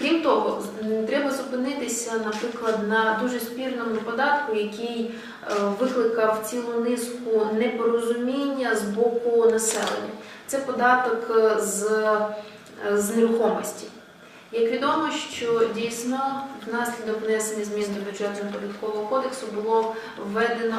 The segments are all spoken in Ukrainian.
Крім того, треба зупинитися, наприклад, на дуже спірному податку, який е, викликав цілу низку непорозуміння з боку населення. Це податок е, з, е, з нерухомості. Як відомо, що дійсно внаслідок внесення змін до бюджетного податкового кодексу було введено,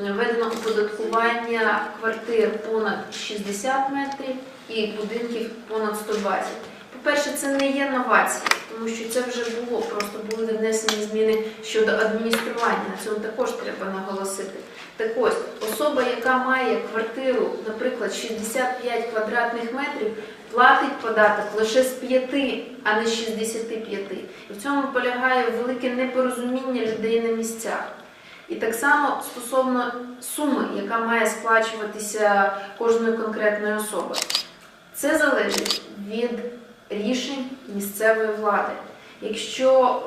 введено оподаткування квартир понад 60 метрів і будинків понад 120. По-перше, це не є новація, тому що це вже було, просто були внесені зміни щодо адміністрування. На цьому також треба наголосити. Так ось, особа, яка має квартиру, наприклад, 65 квадратних метрів, платить податок лише з 5, а не з 65. І в цьому полягає велике непорозуміння людей на місцях. І так само стосовно суми, яка має сплачуватися кожною конкретною особою. Це залежить від рішень місцевої влади. Якщо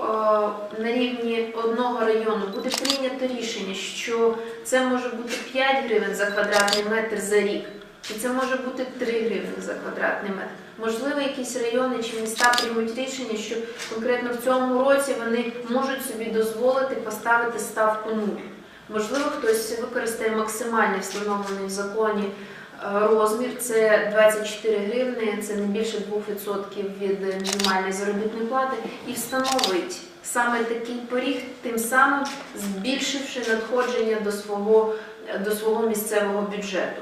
е, на рівні одного району буде прийнято рішення, що це може бути 5 гривень за квадратний метр за рік, і це може бути 3 гривні за квадратний метр. Можливо, якісь райони чи міста приймуть рішення, що конкретно в цьому році вони можуть собі дозволити поставити ставку 0. Можливо, хтось використає максимальний встановлений в законі розмір, це 24 гривни, це не більше 2% від мінімальної заробітної плати, і встановить саме такий поріг, тим самим збільшивши надходження до свого, до свого місцевого бюджету.